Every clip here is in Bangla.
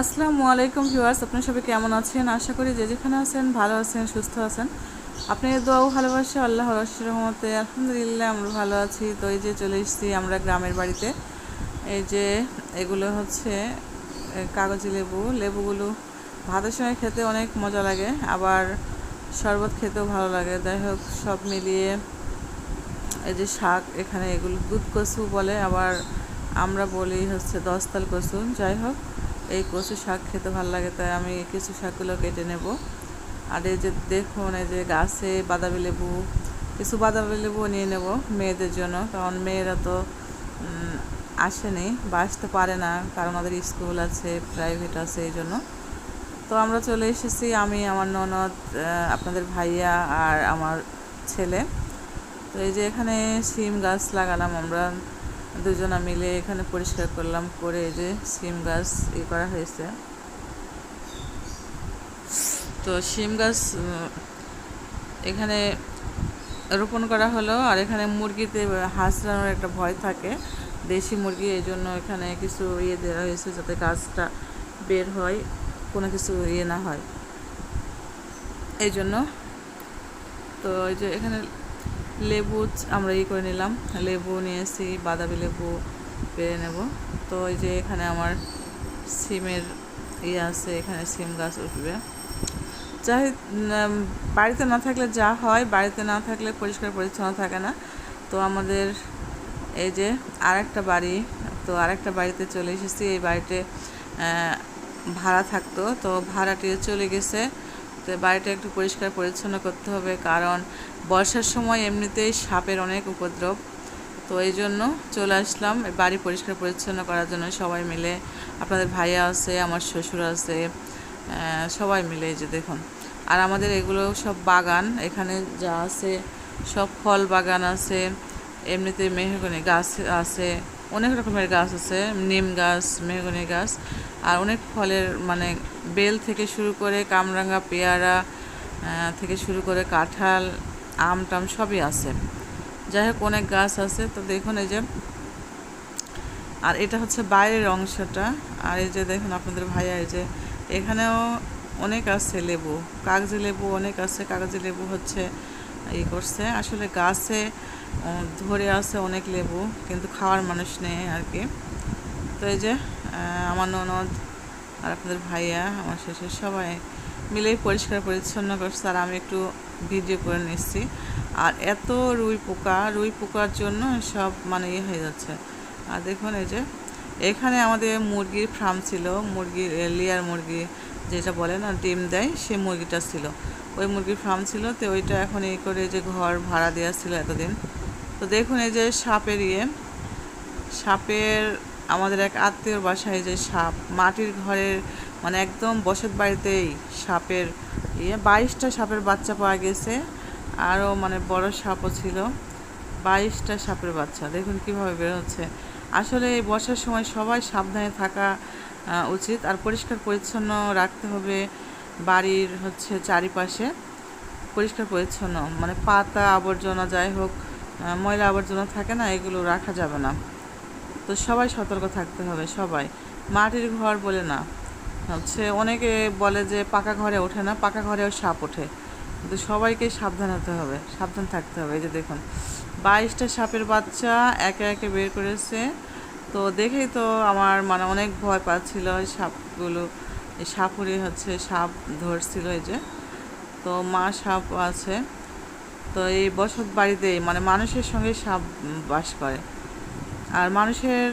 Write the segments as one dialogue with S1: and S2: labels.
S1: আসসালামু আলাইকুম ভিউয়ার্স, আপনার সবাই কেমন আছেন? আশা করি যে যেখানে আছেন ভালো আছেন, সুস্থ আছেন। আপনাদের দোয়াও ভালোবাসে আল্লাহ রহমতে। আলহামদুলিল্লাহ, আমরা ভালো আছি। তো এই যে চলে এসেছি আমরা গ্রামের বাড়িতে। এই যে এগুলো হচ্ছে কাগজি লেবু। লেবুগুলো ভাতের সময় খেতে অনেক মজা লাগে, আবার শরবত খেতেও ভালো লাগে। যাই হোক, সব মিলিয়ে এই যে শাক, এখানে এগুলো দুধ কচু বলে, আবার আমরা বলি হচ্ছে দশতাল কচু। যাই হোক এই কচু শাক খেতে ভালো লাগে, তাই আমি কিছু শাকগুলো কেটে নেব। আর এই যে দেখুন, এই যে গাছে বাদামি লেবু, কিছু বাদামি লেবু নিয়ে নেব মেয়েদের জন্য, কারণ মেয়েরা তো আসেনি বা আসতে পারে না, কারণ ওদের স্কুল আছে, প্রাইভেট আছে এই জন্য। তো আমরা চলে এসেছি, আমি, আমার ননদ আপনাদের ভাইয়া আর আমার ছেলে। তো এই যে এখানে সিম গাছ লাগালাম আমরা। দুজনা মিলে এখানে পরিষ্কার করলাম, করে যে সিম গাছ ই করা হয়েছে। তো সিম গাছ এখানে রোপণ করা হলো, আর এখানে মুরগিতে হাঁসড়ানোর একটা ভয় থাকে। দেশি মুরগি, এই জন্য এখানে কিছু ইয়ে দেওয়া হয়েছে যাতে গাছটা বের হয়, কোনো কিছু ইয়ে না হয়। এই জন্য, তো এই যে এখানে লেবু আমরা ই করে নিলাম। লেবু নিয়েছি বাদামি লেবু পেরে নেব। তো এই যে এখানে আমার সিমের ইয়ে আছে, এখানে সিম গাছ উঠবে। যাই বাড়িতে না থাকলে যা হয়, বাড়িতে না থাকলে পরিষ্কার পরিচ্ছন্ন থাকে না। তো আমাদের এই যে আর একটা বাড়ি, তো আর একটা বাড়িতে চলে এসেছি। এই বাড়িতে ভাড়া থাকতো। তো ভাড়াটি চলে গেছে। তো বাড়িটা একটু পরিষ্কার পরিচ্ছন্ন করতে হবে, কারণ বর্ষার সময় এমনিতেই সাপের অনেক উপদ্রব। তো এই জন্য চলে আসলাম বাড়ি পরিষ্কার পরিচ্ছন্ন করার জন্য সবাই মিলে। আপনাদের ভাইয়া আছে, আমার শ্বশুর আছে সবাই মিলে এই যে দেখুন। আর আমাদের এগুলো সব বাগান, এখানে যা আছে সব ফল বাগান আছে, এমনিতে মেহগনি গাছ আছে, অনেক রকমের গাছ আছে, নিম গাছ, মেহগনি গাছ, আর অনেক ফলের মানে বেল থেকে শুরু করে কামরাঙা, পেয়ারা থেকে শুরু করে কাঁঠাল আম টাম সবই আছে। যাই হোক অনেক গাছ আছে। তো দেখুন এই যে, আর এটা হচ্ছে বাইরের অংশটা। আর এই যে দেখুন আপনাদের ভাইয়া, এই যে এখানেও অনেক আছে লেবু, কাগজি লেবু অনেক আছে। কাগজি লেবু হচ্ছে ই করছে। আসলে গাছে ধরে আছে অনেক লেবু, কিন্তু খাওয়ার মানুষ নেই আর কি তো এই যে আমার ননদ আর আপনাদের ভাইয়া, আমার শেষের সবাই মিলেই পরিষ্কার পরিচ্ছন্ন করছে আর আমি একটু ভিডিও করে নিচ্ছি। আর এত রুই পোকা, রুই পোকার জন্য সব মানে ইয়ে হয়ে যাচ্ছে। আর দেখুন এই যে, এখানে আমাদের মুরগির ফার্ম ছিল, মুরগির লেয়ার মুরগি যেটা বলে না, ডিম দেয়, সেই মুরগিটা ছিল। ওই মুরগির ফার্ম ছিল, তো ওইটা এখন এই করে যে ঘর ভাড়া দেওয়া ছিল এতদিন। তো দেখুন এই যে সাপের ইয়ে সাপের আমাদের এক আত্মীয়র বাসায় যে সাপ, মাটির ঘরের মানে একদম বসত বাড়িতেই সাপের ইয়ে বাইশটা সাপের বাচ্চা পাওয়া গেছে। আরও মানে বড় সাপও ছিল। বাইশটা সাপের বাচ্চা। দেখুন কীভাবে বের হচ্ছে। আসলে এই বর্ষার সময় সবাই সাবধানে থাকা উচিত। আর পরিষ্কার পরিচ্ছন্ন রাখতে হবে বাড়ির হচ্ছে চারিপাশে। পরিষ্কার পরিচ্ছন্ন। মানে পাতা আবর্জনা যাই হোক ময়লা আবর্জনা থাকে না, এগুলো রাখা যাবে না। তো সবাই সতর্ক থাকতে হবে, সবাই। মাটির ঘর বলে না। হচ্ছে অনেকে বলে যে পাকা ঘরে ওঠে না, পাকা ঘরেও সাপ ওঠে। কিন্তু সবাইকে সাবধান হতে হবে, সাবধান থাকতে হবে। এই যে দেখুন, বাইশটা সাপের বাচ্চা একে একে বের করেছে। তো দেখেই তো আমার মানে অনেক ভয় পাচ্ছিল সাপগুলো, এই সাপুরে হচ্ছে সাপ ধরছিল এই যে। তো মা সাপ আছে। তো এই বসত বাড়িতেই মানে মানুষের সঙ্গে সাপ বাস করে। আর মানুষের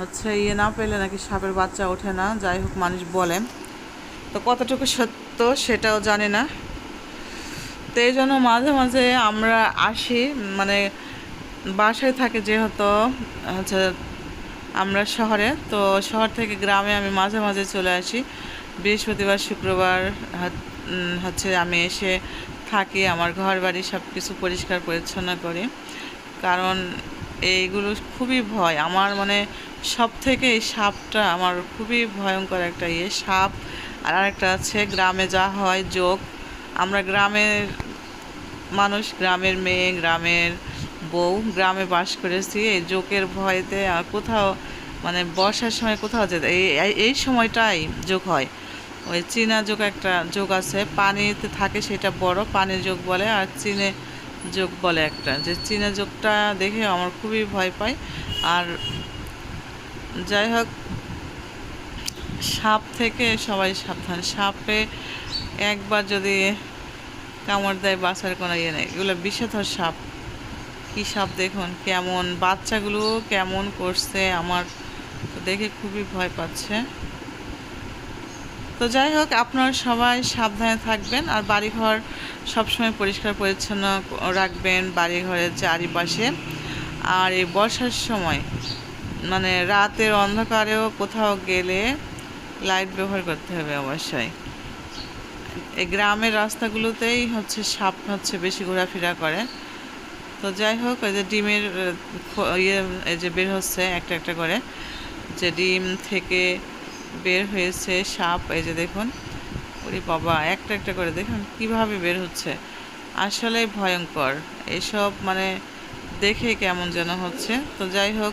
S1: হচ্ছে ইয়ে না পেলে নাকি সাপের বাচ্চা ওঠে না, যাই হোক মানুষ বলে। তো কতটুকু সত্য সেটাও জানে না। তো এই জন্য মাঝে মাঝে আমরা আসি মানে বাসায় থাকে যেহেতু, হচ্ছে আমরা শহরে। তো শহর থেকে গ্রামে আমি মাঝে মাঝে চলে আসি। বৃহস্পতিবার, শুক্রবার হচ্ছে আমি এসে থাকি, আমার ঘর বাড়ি সব কিছু পরিষ্কার পরিচ্ছন্ন করি। কারণ এইগুলো খুবই ভয়। আমার মানে সব থেকে এই সাপটা আমার খুবই ভয়ঙ্কর একটা ইয়ে। সাপ আর আরেকটা আছে, গ্রামে যা হয় যোগ। আমরা গ্রামের মানুষ, গ্রামের মেয়ে, গ্রামের বউ, গ্রামে বাস করেছি। এই যোগের ভয়েতে আর কোথাও মানে বর্ষার সময় কোথাও যেতে, এই, এই- সময়টাই যোগ হয়। ওই চীনা যোগ একটা যোগ আছে, পানিতে থাকে সেটা বড়, পানি যোগ বলে আর চীনে যোগ বলে একটা। যে চীনা যোগটা দেখে আমার খুবই ভয় পাই আর যাই হোক, সাপ থেকে সবাই সাবধান। সাপে একবার যদি কামড় দেয় বাসার কোনো ইয়ে নেই। এগুলো বিষধর সাপ। কী সাপ দেখুন, কেমন? বাচ্চাগুলো কেমন করছে আমার দেখে খুবই ভয় পাচ্ছে। তো যাই হোক, আপনারা সবাই সাবধানে থাকবেন আর বাড়িঘর সবসময় পরিষ্কার পরিচ্ছন্ন রাখবেন, বাড়িঘরের চারিপাশে। আর এই বর্ষার সময় মানে রাতের অন্ধকারেও কোথাও গেলে লাইট ব্যবহার করতে হবে অবশ্যই। এই গ্রামের রাস্তাগুলোতেই হচ্ছে সাপ হচ্ছে বেশি ঘোরাফেরা করে। তো যাই হোক ওই যে ডিমের ইয়ে এই যে বের হচ্ছে একটা একটা করে। যে ডিম থেকে বের হয়েছে সাপ, এই যে দেখুন। ওরে বাবা, একটা একটা করে দেখুন কীভাবে বের হচ্ছে। আসলে ভয়ঙ্কর। এসব মানে দেখে কেমন যেন হচ্ছে। তো যাই হোক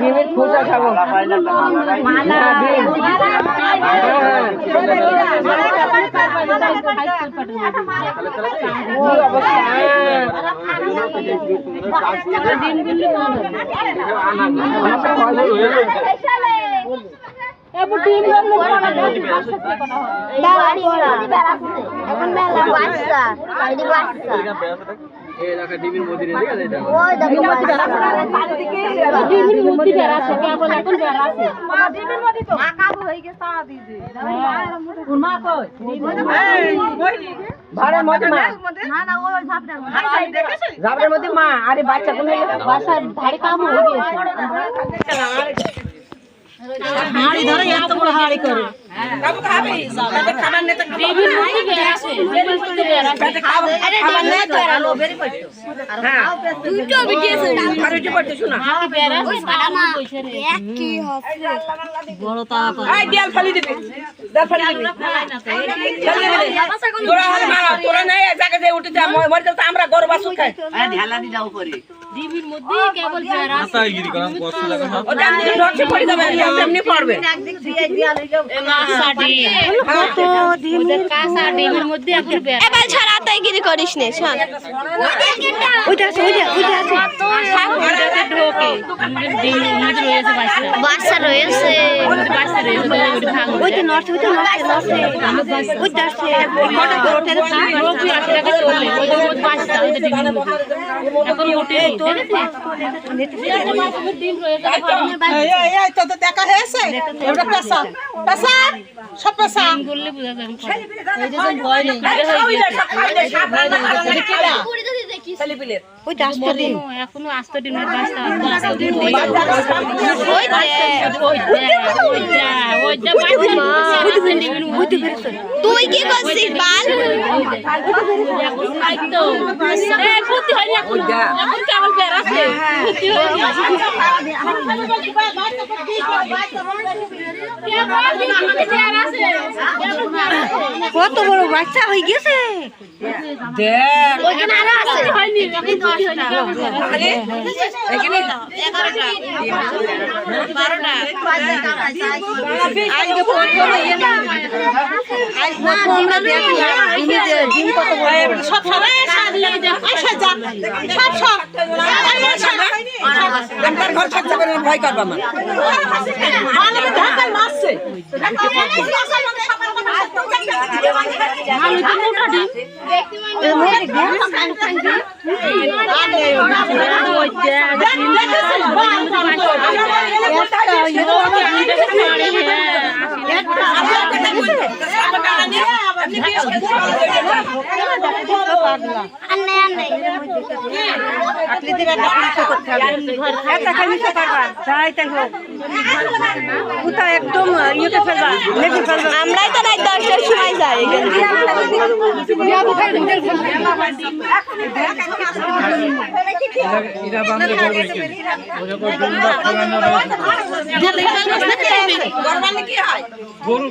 S2: ডিমের খোসা খাব।
S3: এখন মেলা বাচ্চা এটি বাচ্চা ওই দেখো বাচ্চা
S2: ভাড়ের মধ্যে মা।
S3: না না ওই ঝাপটা
S2: ঝাপড়ের মধ্যে। মা আরে বাচ্চা কোন বাসার ধারে কাম হয়ে গেছে। হাড়ি ধরে এত বড় হাড়ি করে। বড় তা আই দেয়াল ফালি দিবি। দেয়াল ফালি দিবি। ফালি দিবি। তোরা হাল মারা তোরা নাই এক জায়গায় দিয়ে উঠে যা। মর মর তো যাবে এমনি পড়বে
S3: এবার ছাড়া তাই গিরি করিস নে শোন। ওইটা আছে ওইটা ওইটা আছে। বাচ্চা রয়েছে। ওইটা নষ্ট ওইটা নষ্ট নষ্ট। ওইটা আছে।
S2: এই এই তো দেখা হয়েছে ওটা পেশা পেশা সব পেশা ওইটা আসতে দিন
S4: এখনও আস্ত ডিমের বাচ্চা বাচ্চা ডিম
S3: ওই তুই কি করছিস বাল কত বড় বাচ্চা হয়ে গেছে।
S2: দেখ।
S3: আরও আছে।
S2: আজকে ইয়ে না আজ ডিম কত বড় সব আমার ঘর থাকতে পারে ভয় করবা একদম ইয়েতে ফেলবা লেগে ফেলবা
S3: আমরাই তো রাত দশটার সময়
S2: যায় এখান থেকে।
S5: এটা বান্ধে করবে কি ওই যে গরুটা ফলানো রয়েছে
S4: গরবালে কি হয়
S5: গরু